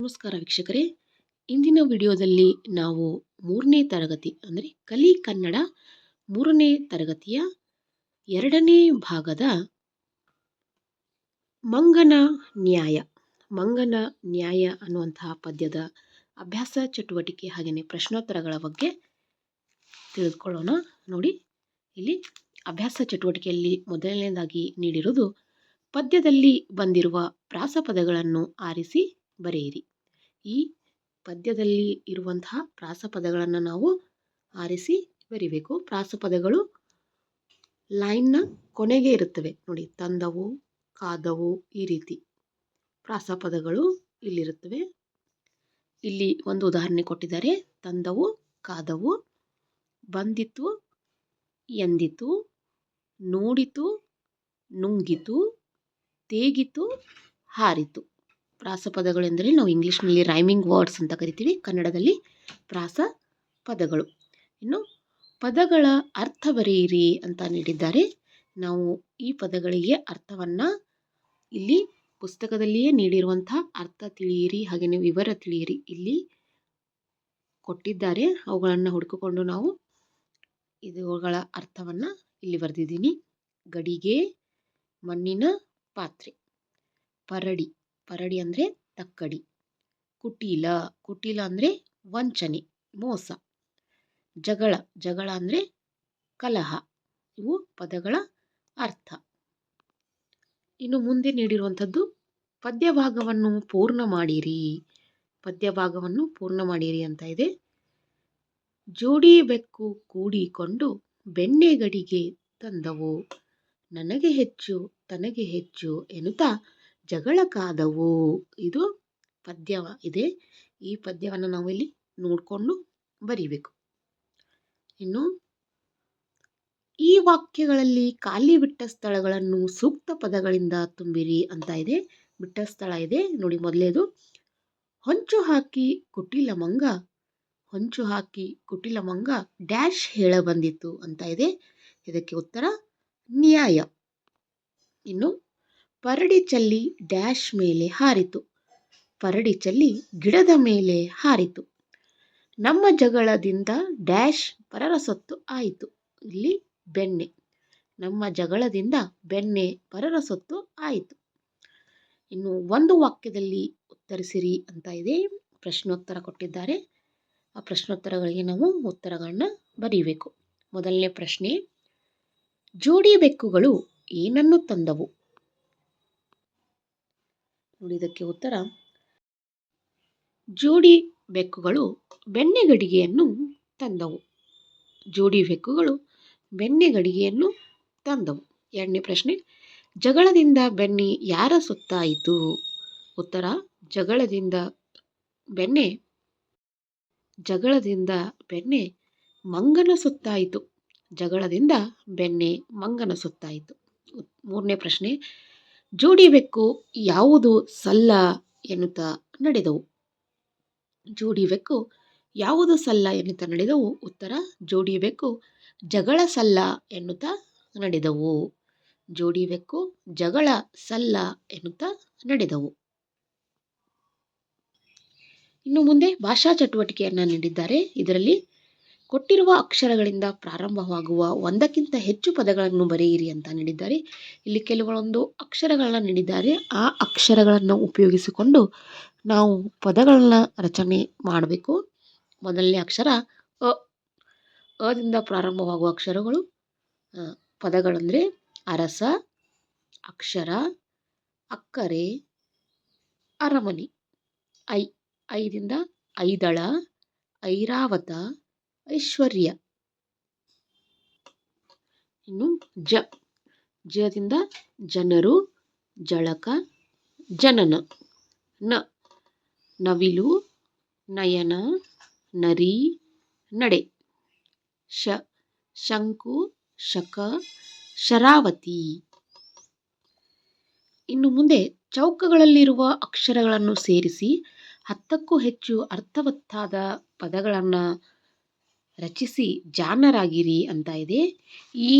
ನಮಸ್ಕಾರ ವೀಕ್ಷಕರೇ. ಇಂದಿನ ವಿಡಿಯೋದಲ್ಲಿ ನಾವು ಮೂರನೇ ತರಗತಿ, ಅಂದರೆ ಕಲಿ ಕನ್ನಡ ಮೂರನೇ ತರಗತಿಯ ಎರಡನೇ ಭಾಗದ ಮಂಗನ ನ್ಯಾಯ ಮಂಗನ ನ್ಯಾಯ ಅನ್ನುವಂತಹ ಪದ್ಯದ ಅಭ್ಯಾಸ ಚಟುವಟಿಕೆ ಹಾಗೆಯೇ ಪ್ರಶ್ನೋತ್ತರಗಳ ಬಗ್ಗೆ ತಿಳಿದುಕೊಳ್ಳೋಣ ನೋಡಿ, ಇಲ್ಲಿ ಅಭ್ಯಾಸ ಚಟುವಟಿಕೆಯಲ್ಲಿ ಮೊದಲನೇದಾಗಿ ನೀಡಿರುವುದು ಪದ್ಯದಲ್ಲಿ ಬಂದಿರುವ ಪ್ರಾಸಪದಗಳನ್ನು ಆರಿಸಿ ಬರೆಯಿರಿ. ಈ ಪದ್ಯದಲ್ಲಿ ಇರುವಂತಹ ಪ್ರಾಸಪದಗಳನ್ನು ನಾವು ಆರಿಸಿ ಬರಿಬೇಕು. ಪ್ರಾಸಪದಗಳು ಲೈನ್ನ ಕೊನೆಗೆ ಇರುತ್ತವೆ. ನೋಡಿ, ತಂದವು, ಕಾದವು ಈ ರೀತಿ ಪ್ರಾಸಪದಗಳು ಇಲ್ಲಿರುತ್ತವೆ. ಇಲ್ಲಿ ಒಂದು ಉದಾಹರಣೆ ಕೊಟ್ಟಿದ್ದಾರೆ. ತಂದವು, ಕಾದವು, ಬಂದಿತು, ಎಂದಿತು, ನೋಡಿತು, ನುಂಗಿತು, ತೇಗಿತು, ಹಾರಿತು. ಪ್ರಾಸಪದಗಳೆಂದರೆ ನಾವು ಇಂಗ್ಲೀಷ್ನಲ್ಲಿ ರೈಮಿಂಗ್ ವರ್ಡ್ಸ್ ಅಂತ ಕರಿತೀವಿ. ಕನ್ನಡದಲ್ಲಿ ಪ್ರಾಸ ಪದಗಳು. ಇನ್ನು ಪದಗಳ ಅರ್ಥ ಬರೆಯಿರಿ ಅಂತ ನೀಡಿದ್ದಾರೆ. ನಾವು ಈ ಪದಗಳಿಗೆ ಅರ್ಥವನ್ನು ಇಲ್ಲಿ ಪುಸ್ತಕದಲ್ಲಿಯೇ ನೀಡಿರುವಂಥ ಅರ್ಥ ತಿಳಿಯಿರಿ, ಹಾಗೆಯೇ ವಿವರ ತಿಳಿಯಿರಿ ಇಲ್ಲಿ ಕೊಟ್ಟಿದ್ದಾರೆ. ಅವುಗಳನ್ನು ಹುಡುಕಿಕೊಂಡು ನಾವು ಇದುಗಳ ಅರ್ಥವನ್ನು ಇಲ್ಲಿ ಬರೆದಿದ್ದೀನಿ. ಗಡಿಗೆ ಮಣ್ಣಿನ ಪಾತ್ರೆ. ಪರಡಿ. ಪರಡಿ ಅಂದರೆ ತಕ್ಕಡಿ, ಕುಟೀಲ ಕುಟೀಲ ಅಂದರೆ ವಂಚನೆ, ಮೋಸ, ಜಗಳ ಜಗಳ ಅಂದರೆ ಕಲಹ, ಇವು ಪದಗಳ ಅರ್ಥ. ಇನ್ನು ಮುಂದೆ ನೀಡಿರುವಂಥದ್ದು, ಪದ್ಯಭಾಗವನ್ನು ಪೂರ್ಣ ಮಾಡಿರಿ, ಪದ್ಯಭಾಗವನ್ನು ಪೂರ್ಣ ಮಾಡಿರಿ ಅಂತ ಇದೆ. ಜೋಡಿ ಬೆಕ್ಕು ಕೂಡಿಕೊಂಡು ಬೆಣ್ಣೆಗಡಿಗೆ ತಂದವು, ನನಗೆ ಹೆಚ್ಚು, ತನಗೆ ಹೆಚ್ಚು ಎನ್ನುತ್ತಾ ಜಗಳಕ್ಕಾದವು. ಇದು ಪದ್ಯ ಇದೆ. ಈ ಪದ್ಯವನ್ನು ನಾವು ಇಲ್ಲಿ ನೋಡಿಕೊಂಡು ಬರೀಬೇಕು. ಇನ್ನು ಈ ವಾಕ್ಯಗಳಲ್ಲಿ ಖಾಲಿ ಬಿಟ್ಟ ಸ್ಥಳಗಳನ್ನು ಸೂಕ್ತ ಪದಗಳಿಂದ ತುಂಬಿರಿ ಅಂತ ಇದೆ. ಬಿಟ್ಟ ಸ್ಥಳ ಇದೆ. ನೋಡಿ ಮೊದಲೇದು. ಹೊಂಚು ಹಾಕಿ ಕುಟಿಲ ಮಂಗ, ಹೊಂಚು ಹಾಕಿ ಕುಟಿಲ ಮಂಗ ಡ್ಯಾಶ್ ಹೇಳ ಬಂದಿತ್ತು ಅಂತ ಇದೆ. ಇದಕ್ಕೆ ಉತ್ತರ ನ್ಯಾಯ. ಇನ್ನು ಪರಡಿ ಚಲ್ಲಿ ಡ್ಯಾಶ್ ಮೇಲೆ ಹಾರಿತು. ಪರಡಿ ಚಲ್ಲಿ ಗಿಡದ ಮೇಲೆ ಹಾರಿತು. ನಮ್ಮ ಜಗಳದಿಂದ ಡ್ಯಾಶ್ ಪರರ ಸೊತ್ತು ಆಯಿತು. ಇಲ್ಲಿ ಬೆಣ್ಣೆ. ನಮ್ಮ ಜಗಳದಿಂದ ಬೆಣ್ಣೆ ಪರರ ಸೊತ್ತು ಆಯಿತು. ಇನ್ನು ಒಂದು ವಾಕ್ಯದಲ್ಲಿ ಉತ್ತರಿಸಿರಿ ಅಂತ ಇದೆ. ಪ್ರಶ್ನೋತ್ತರ ಕೊಟ್ಟಿದ್ದಾರೆ. ಆ ಪ್ರಶ್ನೋತ್ತರಗಳಿಗೆ ನಾವು ಉತ್ತರಗಳನ್ನ ಬರೀಬೇಕು. ಮೊದಲನೇ ಪ್ರಶ್ನೆ, ಜೋಡಿ ಬೆಕ್ಕುಗಳು ಏನನ್ನು ತಂದವು? ನುಡಿದಕ್ಕೆ ಉತ್ತರ. ಜೋಡಿ ಬೆಕ್ಕುಗಳು ಬೆಣ್ಣೆಗಡಿಗೆಯನ್ನು ತಂದವು. ಜೋಡಿ ಬೆಕ್ಕುಗಳು ಬೆಣ್ಣೆಗಡಿಗೆಯನ್ನು ತಂದವು. ಎರಡನೇ ಪ್ರಶ್ನೆ, ಜಗಳದಿಂದ ಬೆಣ್ಣೆ ಯಾರ ಸುತ್ತಾಯಿತು? ಉತ್ತರ, ಜಗಳದಿಂದ ಬೆಣ್ಣೆ ಜಗಳದಿಂದ ಬೆಣ್ಣೆ ಮಂಗನ ಸುತ್ತಾಯಿತು. ಜಗಳದಿಂದ ಬೆಣ್ಣೆ ಮಂಗನ ಸುತ್ತಾಯಿತು. ಮೂರನೇ ಪ್ರಶ್ನೆ ಜೋಡಿ ಬೆಕ್ಕು ಯಾವುದು ಸಲ್ಲ ಎನ್ನುತ್ತಾ ನಡೆದವು. ಜೋಡಿ ಬೆಕ್ಕು ಯಾವುದು ಸಲ್ಲ ಎನ್ನುತ್ತಾ ನಡೆದವು. ಉತ್ತರ ಜೋಡಿ ಬೆಕ್ಕು ಜಗಳ ಸಲ್ಲ ಎನ್ನುತ್ತಾ ನಡೆದವು. ಜೋಡಿ ಬೆಕ್ಕು ಜಗಳ ಸಲ್ಲ ಎನ್ನುತ್ತಾ ನಡೆದವು. ಇನ್ನು ಮುಂದೆ ಭಾಷಾ ಚಟುವಟಿಕೆಯನ್ನು ನೀಡಿದ್ದಾರೆ. ಇದರಲ್ಲಿ ಕೊಟ್ಟಿರುವ ಅಕ್ಷರಗಳಿಂದ ಪ್ರಾರಂಭವಾಗುವ ಒಂದಕ್ಕಿಂತ ಹೆಚ್ಚು ಪದಗಳನ್ನು ಬರೆಯಿರಿ ಅಂತ ನೀಡಿದ್ದಾರೆ. ಇಲ್ಲಿ ಕೆಲವೊಂದು ಅಕ್ಷರಗಳನ್ನ ನೀಡಿದ್ದಾರೆ. ಆ ಅಕ್ಷರಗಳನ್ನು ಉಪಯೋಗಿಸಿಕೊಂಡು ನಾವು ಪದಗಳನ್ನ ರಚನೆ ಮಾಡಬೇಕು. ಮೊದಲನೇ ಅಕ್ಷರ ಅ, ಅದಿಂದ ಪ್ರಾರಂಭವಾಗುವ ಅಕ್ಷರಗಳು ಪದಗಳಂದರೆ ಅರಸ, ಅಕ್ಷರ, ಅಕ್ಕರೆ, ಅರಮನೆ, ಐ, ಐದಿಂದ ಐದಳ, ಐರಾವತ ಐಶ್ವರ್ಯ. ಇನ್ನು ಜ. ಜದಿಂದ ಜನರು, ಜಳಕ, ಜನನ. ನ. ನವಿಲು, ನಯನ, ನರಿ, ನಡೆ. ಶ. ಶಂಕು, ಶಕ, ಶರಾವತಿ. ಇನ್ನು ಮುಂದೆ ಚೌಕಗಳಲ್ಲಿರುವ ಅಕ್ಷರಗಳನ್ನು ಸೇರಿಸಿ ಹತ್ತಕ್ಕೂ ಹೆಚ್ಚು ಅರ್ಥವತ್ತಾದ ಪದಗಳನ್ನು ರಚಿಸಿ ಜಾಣರಾಗಿರಿ ಅಂತ ಇದೆ. ಈ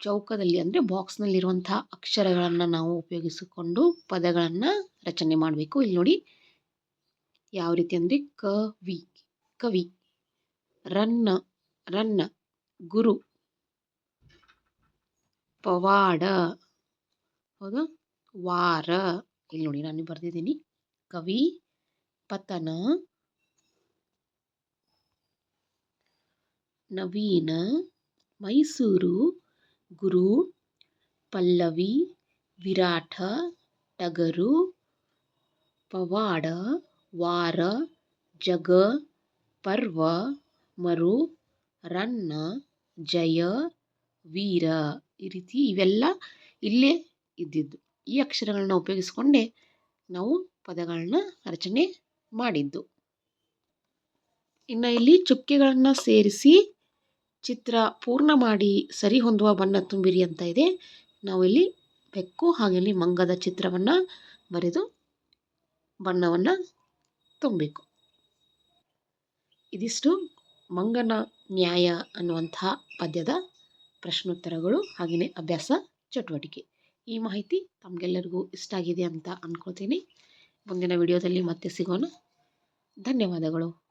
ಚೌಕದಲ್ಲಿ ಅಂದರೆ ಬಾಕ್ಸ್ನಲ್ಲಿರುವಂಥ ಅಕ್ಷರಗಳನ್ನು ನಾವು ಉಪಯೋಗಿಸಿಕೊಂಡು ಪದಗಳನ್ನು ರಚನೆ ಮಾಡಬೇಕು. ಇಲ್ಲಿ ನೋಡಿ ಯಾವ ರೀತಿ ಅಂದರೆ ಕವಿ ಕವಿ ರನ್ನ ರನ್ನ ಗುರು, ಪವಾಡ, ಹೌದಾ, ವಾರ. ಇಲ್ಲಿ ನೋಡಿ ನಾನು ಬರೆದಿದ್ದೀನಿ. ಕವಿ, ಪತನ ನವೀನ ಮೈಸೂರು ಗುರು ಪಲ್ಲವಿ ವಿರಾಟ ಟಗರು ಪವಾಡ ವಾರ ಜಗ ಪರ್ವ ಮರು ರನ್ನ ಜಯ ವೀರ ಈ ರೀತಿ ಇವೆಲ್ಲ ಇಲ್ಲೇ ಇದ್ದಿದ್ದು. ಈ ಅಕ್ಷರಗಳನ್ನ ಉಪಯೋಗಿಸ್ಕೊಂಡೇ ನಾವು ಪದಗಳನ್ನ ರಚನೆ ಮಾಡಿದ್ದು. ಇನ್ನು ಇಲ್ಲಿ ಚುಕ್ಕೆಗಳನ್ನು ಸೇರಿಸಿ ಚಿತ್ರ ಪೂರ್ಣ ಮಾಡಿ ಸರಿ ಹೊಂದುವ ಬಣ್ಣ ತುಂಬಿರಿ ಅಂತ ಇದೆ. ನಾವಿಲ್ಲಿ ಬೆಕ್ಕು ಹಾಗೆ ಇಲ್ಲಿ ಮಂಗದ ಚಿತ್ರವನ್ನು ಬರೆದು ಬಣ್ಣವನ್ನು ತುಂಬಬೇಕು ಇದಿಷ್ಟು ಮಂಗನ ನ್ಯಾಯ ಅನ್ನುವಂತಹ ಪದ್ಯದ ಪ್ರಶ್ನೋತ್ತರಗಳು ಹಾಗೆಯೇ ಅಭ್ಯಾಸ ಚಟುವಟಿಕೆ. ಈ ಮಾಹಿತಿ ತಮಗೆಲ್ಲರಿಗೂ ಇಷ್ಟ ಆಗಿದೆ ಅಂತ ಅಂದ್ಕೊಳ್ತೀನಿ ಮುಂದಿನ ವಿಡಿಯೋದಲ್ಲಿ ಮತ್ತೆ ಸಿಗೋಣ. ಧನ್ಯವಾದಗಳು.